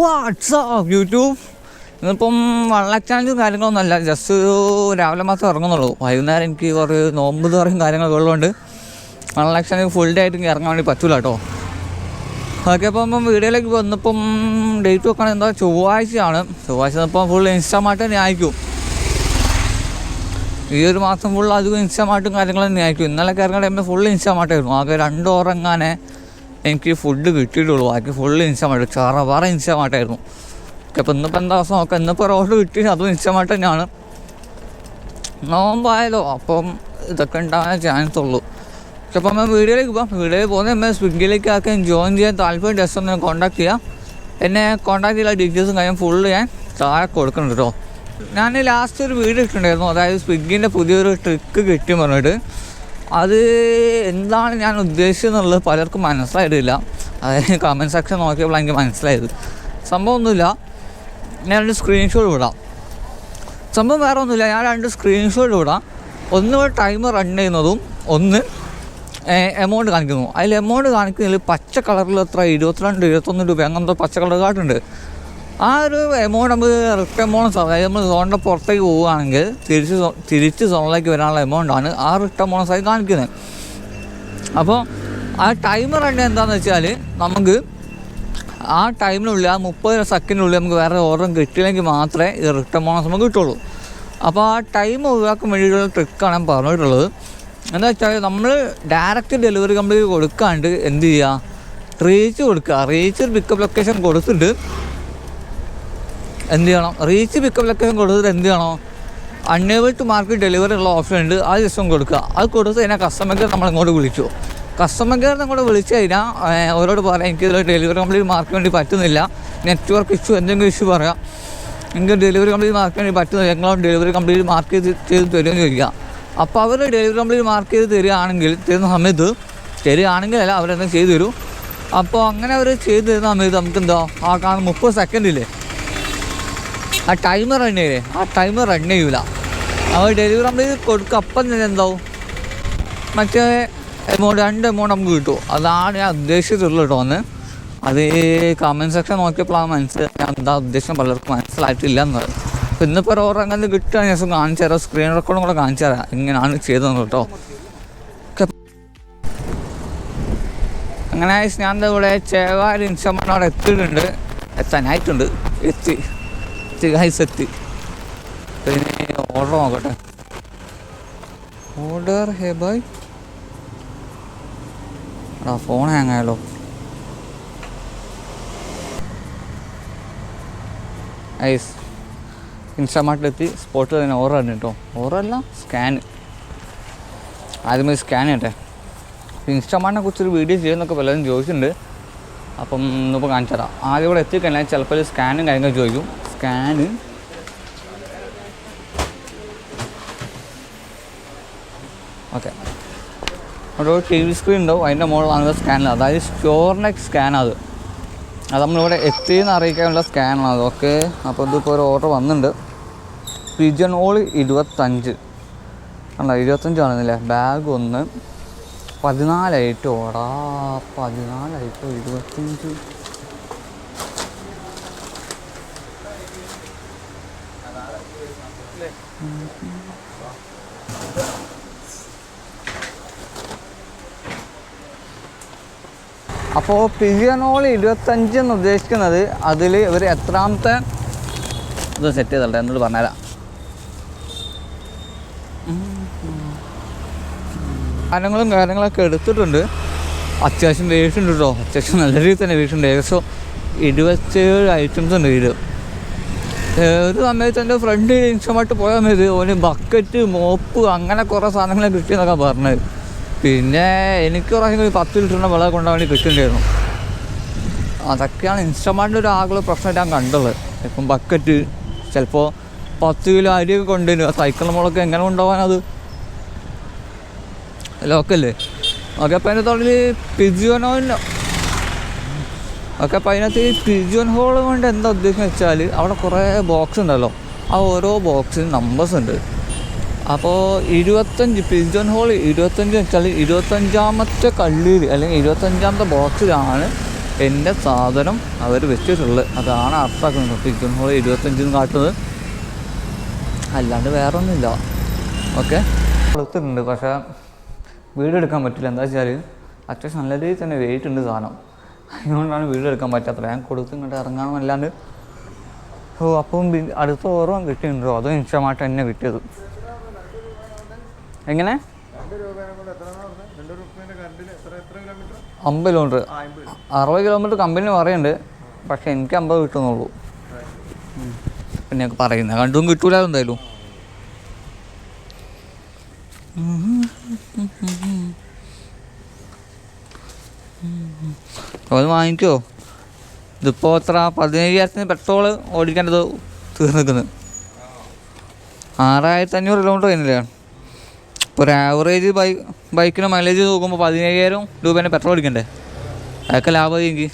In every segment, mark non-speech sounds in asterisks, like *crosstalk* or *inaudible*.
WhatsApp YouTube ഇന്നിപ്പം വള്ളച്ചാഞ്ചും കാര്യങ്ങളൊന്നുമല്ല. Just രാവിലെ മാത്രമേ ഇറങ്ങുന്നുള്ളൂ വൈകുന്നേരം എനിക്ക് കുറേ നോമ്പ് തുറയും കാര്യങ്ങളൊക്കെ ഉള്ളതുകൊണ്ട് വള്ളച്ചാഞ്ച് ഫുൾ ഡേ ആയിട്ട് ഇറങ്ങാൻ വേണ്ടി പറ്റൂല കേട്ടോ. ഓക്കെ അപ്പം ഇപ്പം വീഡിയോയിലേക്ക് വന്നപ്പം ഡേറ്റ് വെക്കണം എന്താ? ചൊവ്വാഴ്ചയാണ്. ചൊവ്വാഴ്ച ഇപ്പം ഫുൾ ഇൻസ്റ്റമായിട്ട് തന്നെ ആയിരിക്കും. ഈ ഒരു മാസം ഫുൾ അധികം ഇൻസ്റ്റമായിട്ടും കാര്യങ്ങളും തന്നെ ആയിരിക്കും. ഇന്നലെ ഇറങ്ങുന്ന ടൈമിൽ ഫുൾ ഇൻസ്റ്റമായിട്ടായിരുന്നു ആകെ രണ്ട് ഓറങ്ങാനെ എനിക്ക് ഫുഡ് കിട്ടിയിട്ടുള്ളൂ. ബാക്കി ഫുൾ ഇൻസ്റ്റാമാർട്ട് ചറവാറ ഇൻസ്റ്റമായിട്ടായിരുന്നു. അപ്പോൾ ഇന്നിപ്പോൾ എന്താ ദിവസം നോക്കാം. ഇന്നിപ്പോൾ ഓർഡർ കിട്ടി. അതും ഇൻസ്റ്റമായിട്ട് തന്നെയാണ്. നോമ്പായാലോ. അപ്പം ഇതൊക്കെ ഉണ്ടാകാൻ ചാൻസ് ഉള്ളൂ. അപ്പം നമ്മൾ വീഡിയോയിലേക്ക് പോകാം വീഡിയോയിൽ പോകുന്ന നമ്മൾ സ്വിഗ്ഗിയിലേക്ക് ആക്കാൻ ജോയിൻ ചെയ്യാൻ താല്പര്യം ജസ്റ്റ് ഒന്ന് കോൺടാക്ട് ചെയ്യാം. എന്നെ കോൺടാക്ട് ചെയ്ത ഡീറ്റെയിൽസും കാര്യം ഫുള്ള് ഞാൻ താഴെ കൊടുക്കുന്നുണ്ട് കേട്ടോ ഞാൻ ലാസ്റ്റ് ഒരു വീഡിയോ ഇട്ടിട്ടുണ്ടായിരുന്നു. അതായത് സ്വിഗ്ഗിന്റെ പുതിയൊരു ട്രിക്ക് കിട്ടി പറഞ്ഞിട്ട്. അത് എന്താണ് ഞാൻ ഉദ്ദേശിച്ചതെന്നുള്ളത് പലർക്കും മനസ്സിലായിട്ടില്ല. അതായത് കമന്റ് സെക്ഷൻ നോക്കിയപ്പോൾ എനിക്ക് മനസ്സിലായത്. സംഭവമൊന്നുമില്ല രണ്ട് സ്ക്രീൻഷോട്ട് വിടാം സംഭവം വേറെ ഒന്നുമില്ല. ഞാൻ രണ്ട് സ്ക്രീൻഷോട്ട് വിടാം ഒന്ന് ടൈം റൺ ചെയ്യുന്നതും ഒന്ന് എമൗണ്ട് കാണിക്കുന്നു അതിൽ എമൗണ്ട് കാണിക്കുന്നതിൽ പച്ച കളറിൽ എത്ര? ഇരുപത്തിരണ്ട് ഇരുപത്തൊന്ന് രൂപ. അങ്ങനത്തെ പച്ച കളർ കാട്ടുണ്ട് ആ ഒരു എമൗണ്ട് നമുക്ക് റിട്ടേൺ ബോണസ് അതായത് നമ്മൾ സോണിന്റെ പുറത്തേക്ക് പോവുകയാണെങ്കിൽ തിരിച്ച് തിരിച്ച് സോണിലേക്ക് വരാനുള്ള എമൗണ്ടാണ് ആ റിട്ടേൺ ബോണസായി കാണിക്കുന്നത് അപ്പോൾ ആ ടൈമർ തന്നെ എന്താണെന്ന് വെച്ചാൽ നമുക്ക് ആ ടൈമിനുള്ളിൽ ആ മുപ്പത് സെക്കൻഡിനുള്ളിൽ നമുക്ക് വേറെ ഓർഡർ കിട്ടിയില്ലെങ്കിൽ മാത്രമേ ഈ റിട്ടേൺ ബോണസ് നമുക്ക് കിട്ടുള്ളൂ. അപ്പോൾ ആ ടൈം ഒഴിവാക്കാൻ വേണ്ടിയിട്ടുള്ള ട്രിക്കാണ് ഞാൻ പറഞ്ഞിട്ടുള്ളത്. എന്താ വെച്ചാൽ നമ്മൾ ഡയറക്റ്റ് ഡെലിവറി കമ്പനിക്ക് കൊടുക്കാണ്ട് എന്ത് ചെയ്യുക റീച്ച് കൊടുക്കുക റീച്ച് പിക്കപ്പ് ലൊക്കേഷൻ കൊടുത്തിട്ട് എന്ത് ചെയ്യണം? റീച്ച് പിക്കപ്പ് ലൊക്കേഷൻ കൊടുത്തിട്ട് എന്ത് ചെയ്യണം? അൺഎബിൾ ടു മാർക്ക് ഡെലിവറി ഉള്ള ഓപ്ഷൻ ഉണ്ട്. ആ ജസ്റ്റ് കൊടുക്കുക. അത് കൊടുത്ത് കഴിഞ്ഞാൽ കസ്റ്റമർ കെയർ നമ്മൾ ഇങ്ങോട്ട് വിളിച്ചു. കസ്റ്റമർ കെയർ ഇങ്ങോട്ട് വിളിച്ചു കഴിഞ്ഞാൽ അവരോട് പറയാം എനിക്ക് ഇതിൽ ഡെലിവറി കംപ്ലീറ്റ് മാർക്ക് വേണ്ടി പറ്റുന്നില്ല. നെറ്റ്വർക്ക് ഇഷ്യൂ എന്തെങ്കിലും ഇഷ്യൂ പറയാം. എനിക്ക് ഡെലിവറി കംപ്ലീറ്റ് മാർക്ക് വേണ്ടി പറ്റുന്നില്ല. നിങ്ങളോട് ഡെലിവറി കംപ്ലീറ്റ് മാർക്ക് ചെയ്ത് ചെയ്ത് തരുമെന്ന് ചോദിക്കുക. അപ്പോൾ അവർ ഡെലിവറി കംപ്ലീറ്റ് മാർക്ക് ചെയ്ത് തരികയാണെങ്കിൽ തരുന്ന സമയത്ത് തരികയാണെങ്കിൽ അല്ല അവരെന്തെങ്കിലും ചെയ്തു തരും? അപ്പോൾ അങ്ങനെ അവർ ചെയ്തു തരുന്ന സമയത്ത് നമുക്ക് എന്താ ആ കാണുന്ന മുപ്പത് സെക്കൻഡില്ലേ ആ ടൈമർ റൺ ചെയ്യേ ആ ടൈമർ റൺ ചെയ്യൂല. അവർ ഡെലിവറി നമ്മൾ കൊടുക്കുക അപ്പം തന്നെ എന്താവും? മറ്റേ എമൗണ്ട് രണ്ട് എമൗണ്ട് നമുക്ക് കിട്ടും. അതാണ് ഞാൻ ഉദ്ദേശിച്ചിട്ടുള്ളത് കേട്ടോ അന്ന് അത് കമന്റ് സെക്ഷൻ നോക്കിയപ്പോഴാണ് മനസ്സിലായി. ഞാൻ എന്താ ഉദ്ദേശം പലർക്കും മനസ്സിലായിട്ടില്ല എന്നത് അപ്പോൾ ഇന്നിപ്പോൾ ഓർഡർ അങ്ങനെ കിട്ടുക ഞാൻ കാണിച്ചു തരാം. സ്ക്രീൻ റെക്കോർഡും കൂടെ കാണിച്ചു തരാം. ഇങ്ങനെയാണ് ചെയ്തത് കേട്ടോ അങ്ങനെ ഞാൻ ഇവിടെ ചേവാരി അവിടെ എത്തിയിട്ടുണ്ട്. എത്താനായിട്ടുണ്ട്. എത്തി. എത്തി ഗൈസ് സെറ്റ്. പിന്നെ ഓർഡർ നോക്കട്ടെ. Order hey bye. എടാ ഫോൺ ഹാങ് ആയാലോ ഐസ് ഇൻസ്റ്റാമാർട്ടിലെത്തി സ്പോട്ടിൽ തന്നെ ഓർഡർ ഉണ്ട് കേട്ടോ ഓർഡർ അല്ല സ്കാൻ ആദ്യമേ സ്കാൻ ചെയ്യട്ടെ. ഇൻസ്റ്റാമാർട്ടിനെ കുറിച്ചൊരു വീഡിയോ ചെയ്യുന്നൊക്കെ പലരും ചോദിച്ചിട്ടുണ്ട്. അപ്പം ഇന്നിപ്പോൾ കാണിച്ചു തരാം ആദ്യം ഇവിടെ എത്തിക്കഴിഞ്ഞാൽ ചിലപ്പോൾ സ്കാനും കാര്യങ്ങളും ചോദിക്കും. സ്കാന് ഓക്കെ അവിടെ ഒരു ടി വി സ്ക്രീൻ ഉണ്ടാവും അതിന്റെ മുകളിലാണ് സ്കാൻ അതായത് സ്റ്റോറിന്റെ സ്കാൻ അത്. അത് നമ്മളിവിടെ എത്തിയെന്ന് അറിയിക്കാനുള്ള സ്കാനാണ് അത്. ഓക്കെ. അപ്പോൾ ഇതിപ്പോൾ ഒരു ഓർഡർ വന്നിട്ടുണ്ട്. പിജൺ ഓൾ ഇരുപത്തഞ്ച്. അല്ല ഇരുപത്തഞ്ചാണെന്നില്ലേ? ബാഗ് ഒന്ന്. പതിനാല് ഐറ്റം ഓടാ പതിനാല് ഐറ്റം ഇരുപത്തഞ്ച്. അപ്പോൾ പിജിയനോൾ ഇരുപത്തഞ്ച് എന്ന് ഉദ്ദേശിക്കുന്നത് അതിൽ ഇവർ എത്രാമത്തെ ഇത് സെറ്റ് ചെയ്തല്ലേ എന്നോട് പറഞ്ഞുതരാം. സാധനങ്ങളും കാര്യങ്ങളൊക്കെ എടുത്തിട്ടുണ്ട്. അത്യാവശ്യം വേസ്റ്റ് ഉണ്ട് കേട്ടോ അത്യാവശ്യം നല്ല രീതിയിൽ തന്നെ വേസ്റ്റ് ഉണ്ട്. ഏകദേശം ഇരുപത്തേഴ് ഐറ്റംസ് ഉണ്ട് ഇതിൽ ഒരു സമയത്ത് എന്റെ ഫ്രണ്ട് ഇൻസ്റ്റമായിട്ട് പോയ സമയത്ത് ഓന് ബക്കറ്റ് മോപ്പ് അങ്ങനെ കുറേ സാധനങ്ങളെ കിട്ടിയെന്നൊക്കെ പറഞ്ഞത് പിന്നെ എനിക്ക് പറയുന്നത് ഒരു പത്ത് ലിറ്ററിന്റെ വെള്ളം കൊണ്ടുപോകാൻ വേണ്ടി കിട്ടുന്നുണ്ടായിരുന്നു അതൊക്കെയാണ് ഇൻസ്റ്റമാർട്ടിന്റെ ഒരു ആകെ പ്രശ്നം ഞാൻ കണ്ടത് ഇപ്പം ബക്കറ്റ് ചിലപ്പോൾ പത്ത് കിലോ അരിയൊക്കെ കൊണ്ടുവരും ആ സൈക്കിൾ മുളക്ക് എങ്ങനെ കൊണ്ടുപോകാനത് ലോക്കല്ലേ ഓക്കെ അപ്പോൾ അതിന്റെ തൊഴിൽ പിജിയോനോയിന്റെ ഓക്കെ അപ്പോൾ അതിനകത്ത് ഈ പിജുവൻ ഹോൾ കൊണ്ട് എന്താ ഉദ്ദേശം വെച്ചാൽ അവിടെ കുറേ ബോക്സ് ഉണ്ടല്ലോ. ആ ഓരോ ബോക്സിന് നമ്പേഴ്സ് ഉണ്ട്. അപ്പോൾ ഇരുപത്തഞ്ച് പിജുവൻ ഹോൾ ഇരുപത്തഞ്ച് വെച്ചാൽ ഇരുപത്തഞ്ചാമത്തെ കള്ളിയിൽ അല്ലെങ്കിൽ ഇരുപത്തഞ്ചാമത്തെ ബോക്സിലാണ് എന്റെ സാധനം അവർ വെച്ചിട്ടുള്ളത്. അതാണ് അർത്ഥമാക്കുന്നത്. പിജുവൻ ഹോൾ ഇരുപത്തഞ്ചിന് കാട്ടുന്നത്. അല്ലാണ്ട് വേറെ ഒന്നുമില്ല ഓക്കെ കൊടുത്തിട്ടുണ്ട് പക്ഷേ വീട് എടുക്കാൻ പറ്റില്ല. എന്താ വെച്ചാൽ അത്യാവശ്യം നല്ല രീതിയിൽ തന്നെ വെയിറ്റ് ഉണ്ട് സാധനം. അതുകൊണ്ടാണ് വീഡിയോ എടുക്കാൻ പറ്റാത്തത്. ഞാൻ കൊടുത്ത് ഇങ്ങോട്ട് ഇറങ്ങാനും അല്ലാണ്ട് ഓ അപ്പം അടുത്ത ഓർമ്മ കിട്ടിയിട്ടുണ്ടോ? അതോ ഇൻസ്റ്റമായിട്ട് തന്നെ കിട്ടിയത്? എങ്ങനെ? അമ്പത് കിലോമീറ്റർ. അറുപത് കിലോമീറ്റർ കമ്പനി പറയുന്നുണ്ട്. പക്ഷെ എനിക്ക് അമ്പത് കിട്ടുന്നുള്ളൂ. പിന്നെ പറയുന്ന കണ്ടും കിട്ടൂല എന്തായാലും. അത് വാങ്ങിക്കോ. ഇതിപ്പോൾ എത്ര? പതിനയ്യായിരത്തിന് പെട്രോൾ ഓടിക്കേണ്ടത് തീർന്നിരിക്കുന്നത് ആറായിരത്തി അഞ്ഞൂറ് കിലോമീറ്റർ കഴിഞ്ഞില്ലേ? ഇപ്പോൾ ഒരു ആവറേജ് ബൈക്ക് ബൈക്കിന് മൈലേജ് നോക്കുമ്പോൾ പതിനയ്യായിരം രൂപേന്റെ പെട്രോൾ അടിക്കണ്ടേ? അതൊക്കെ ലാഭമായി എനിക്ക്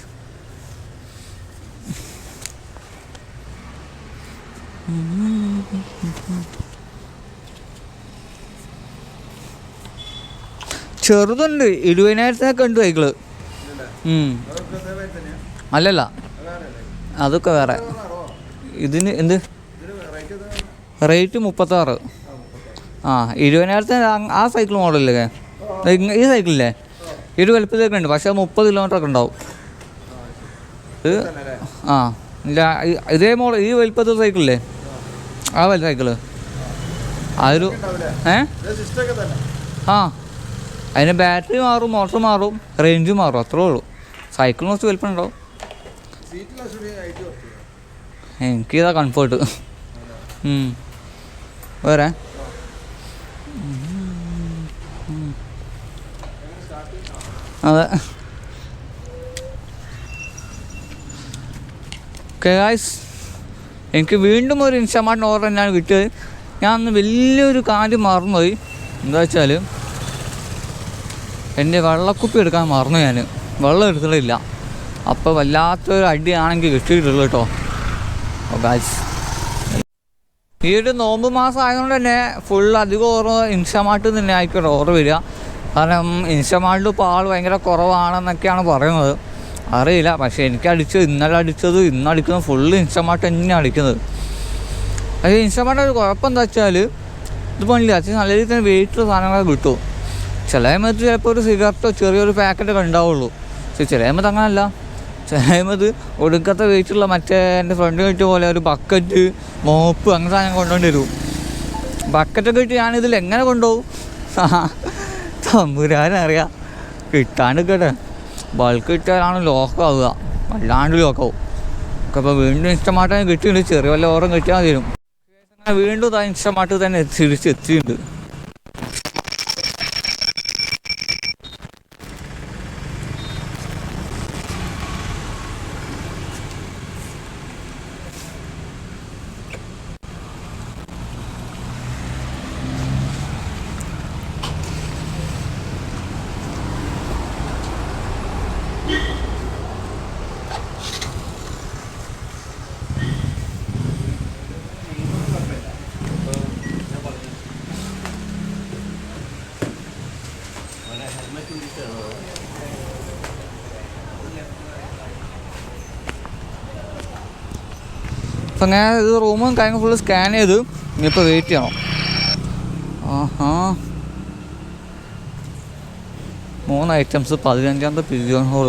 ചെറുതുണ്ട്. ഇരുപതിനായിരത്തിനൊക്കെ ഉണ്ട് ഉം. അല്ലല്ല. അതൊക്കെ വേറെ. ഇതിന് എന്ത്? റേറ്റ് മുപ്പത്താറ്. ആ ഇരുപതിനായിരത്തിന് ആ- സൈക്കിൾ മോഡലല്ലേ? ഈ സൈക്കിളില്ലേ? ഇരു വലുപ്പത്തിലൊക്കെ ഉണ്ട്. പക്ഷേ മുപ്പത് കിലോമീറ്റർ ഒക്കെ ഉണ്ടാവും. ഇത് ആ ഇല്ല ഇതേ മോഡൽ ഈ വലുപ്പത്തിൽ സൈക്കിളില്ലേ? ആ വലിയ സൈക്കിൾ. അതൊരു ഏ? ആ. അതിന് ബാറ്ററി മാറും മോട്ടർ മാറും റേഞ്ച് മാറും അത്രേ ഉള്ളൂ. സൈക്കിളിന് കുറച്ച് വലിപ്പം ഉണ്ടാവും. എനിക്കിതാ കംഫർട്ട് വേറെ. അതെ. ഗായ്സ് എനിക്ക് വീണ്ടും ഒരു ഇൻസ്റ്റമാർട്ടിന് ഓർഡർ തന്നെയാണ് കിട്ടിയത്. ഞാൻ അന്ന് വലിയൊരു കാര്യം മറന്നുപോയി. എന്താ വെച്ചാൽ എന്റെ വെള്ളക്കുപ്പി എടുക്കാൻ മറന്നു ഞാൻ വെള്ളം എടുത്തിട്ടില്ല. അപ്പോൾ വല്ലാത്തൊരു അടിയാണെങ്കിൽ കിട്ടിയിട്ടുള്ളൂ കേട്ടോ ഗായ്സ് ഈ ഒരു നോമ്പ് മാസം ആയതുകൊണ്ട് തന്നെ ഫുൾ അധികം ഓർമ്മ ഇൻസ്റ്റമാർട്ടിൽ തന്നെ ആയിക്കോട്ടെ ഓർമ്മ വരിക. കാരണം ഇൻസ്റ്റമാർട്ടിൽ ഇപ്പോൾ ആൾ ഭയങ്കര കുറവാണെന്നൊക്കെയാണ് പറയുന്നത്. അറിയില്ല. പക്ഷേ എനിക്ക് അടിച്ചത് ഇന്നലെ അടിച്ചത് ഇന്ന് അടിക്കുന്നത് ഫുള്ള് ഇൻസ്റ്റമാർട്ട് തന്നെയാണ് അടിക്കുന്നത്. പക്ഷേ ഇൻസ്റ്റമാർട്ട് ഒരു കുഴപ്പം എന്താ വെച്ചാൽ ഇത് അച്ഛൻ നല്ല രീതിയിൽ തന്നെ വെയിറ്റുള്ള സാധനങ്ങളൊക്കെ കിട്ടും. ചില സമയത്ത് ചിലപ്പോൾ ഒരു സിഗരറ്റോ ചെറിയൊരു പാക്കറ്റൊക്കെ ഉണ്ടാവുള്ളൂ. പക്ഷെ ചില സമയത്ത് അങ്ങനല്ല. ചില സമയത്ത് ഒടുക്കത്തെ വെയിറ്റുള്ള മറ്റേ എന്റെ ഫ്രണ്ട് കിട്ടിയ പോലെ ഒരു ബക്കറ്റ് മോപ്പ് അങ്ങനെ സാധനം കൊണ്ടുകൊണ്ട് വരും. ബക്കറ്റൊക്കെ ഇട്ട് ഞാനിതിൽ എങ്ങനെ കൊണ്ടുപോകും *laughs* തമ്പുരാനറിയാം. കിട്ടാണ്ടിക്കട്ടെ. ബൾക്ക് കിട്ടിയാലാണ് ലോക്കാവുക വല്ലാണ്ട് ലോക്കാവും ഒക്കെ ഇപ്പോൾ വീണ്ടും ഇഷ്ടമായിട്ട് കിട്ടിയിട്ടുണ്ട്. ചെറിയ വല്ല ഓരം കിട്ടിയാൽ തരും വീണ്ടും ഇഷ്ടമായിട്ട് തന്നെ തിരിച്ചെത്തിയിട്ടുണ്ട് അപ്പം അങ്ങനെ ഇത് റൂമും കാര്യങ്ങളും ഫുള്ള് സ്കാൻ ചെയ്തു ഇനിയിപ്പോൾ വെയിറ്റ് ചെയ്യണം. ആഹാ. മൂന്ന് ഐറ്റംസ് പതിനഞ്ചാമത്തെ പിജിയോൺ ഹോൾ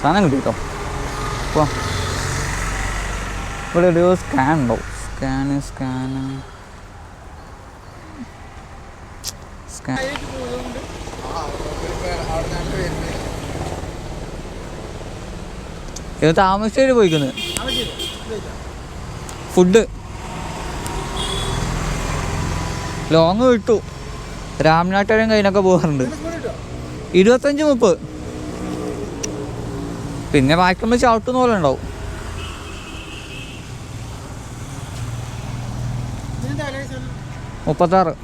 സാധനം കിട്ടി കേട്ടോ അപ്പോൾ ഇവിടെ ഒരു സ്കാൻ ഉണ്ടോ? സ്കാന് സ്കാന് സ്കാൻ ഇത് താമരശ്ശേരി പോയിക്കുന്നത് ഫുഡ്. ലോങ് വിട്ടു രാമനാട്ടുകാരും കയ്യിലൊക്കെ പോകാറുണ്ട്. ഇരുപത്തഞ്ച് മുപ്പത് പിന്നെ വായിക്കുമ്പോൾ ചവിട്ടുന്ന പോലെ ഉണ്ടാവും. മുപ്പത്താറ്.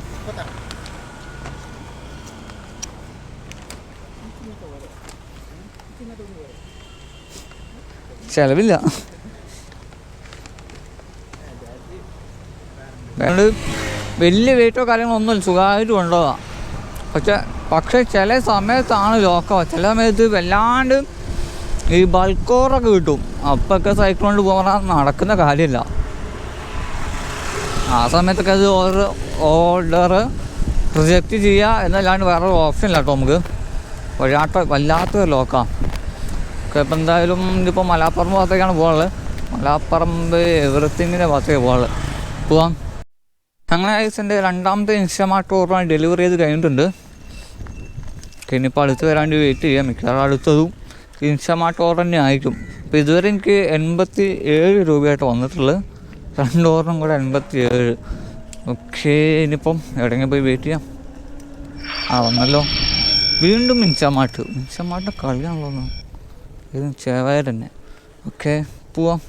ചെലവില്ല. വലിയ വെയിറ്റോ കാര്യങ്ങളോ ഒന്നുമില്ല സുഖമായിട്ട് കൊണ്ടുപോകാം. പക്ഷെ പക്ഷേ ചില സമയത്താണ് ലോക്കോ ചില സമയത്ത് വല്ലാണ്ട് ഈ ബൾക്കോറൊക്കെ കിട്ടും. അപ്പൊക്കെ സൈക്കിൾ പോകാൻ നടക്കുന്ന കാര്യമില്ല. ആ സമയത്തൊക്കെ അത് ഓർഡർ ഓർഡർ റിജക്റ്റ് ചെയ്യുക എന്നല്ലാണ്ട് വേറെ ഓപ്ഷൻ ഇല്ല കേട്ടോ നമുക്ക്. വഴിയാട്ട വല്ലാത്തൊരു ലോക്കാം ഓക്കെ ഇപ്പം എന്തായാലും ഇതിപ്പോൾ മലാപ്പറമ്പ് ഭാഗത്തേക്കാണ് പോകാനുള്ളത്. മലാപ്പറമ്പ് എവറിത്തിങ്ങിന്റെ ഭാഗത്തേക്ക് പോകാനുള്ളത്. പോവാം. അങ്ങനെ ഐസിന്റെ രണ്ടാമത്തെ ഇൻസ്റ്റമാർട്ട് ഓർമ്മ ഡെലിവറി ചെയ്ത് കഴിഞ്ഞിട്ടുണ്ട്. ഇനിയിപ്പോൾ അടുത്ത് വരാണ്ട് വെയിറ്റ് ചെയ്യാം. മിക്കവാറും അടുത്തതും ഇൻസ്റ്റമാർട്ട് ഓർഡർ തന്നെ ആയിരിക്കും. അപ്പോൾ ഇതുവരെ എനിക്ക് എൺപത്തി ഏഴ് രൂപയായിട്ട് വന്നിട്ടുള്ളത്. രണ്ട് ഓർഡറും കൂടെ എൺപത്തി ഏഴ് ഓക്കെ ഇനിയിപ്പം എവിടെയെങ്കിലും പോയി വെയിറ്റ് ചെയ്യാം. ആ വന്നല്ലോ. വീണ്ടും മിൻസമാട്ട് മിൻസമാട്ട് കളിയാണല്ലോ ഇത് ചേവായ തന്നെ ഓക്കെ പോവാം.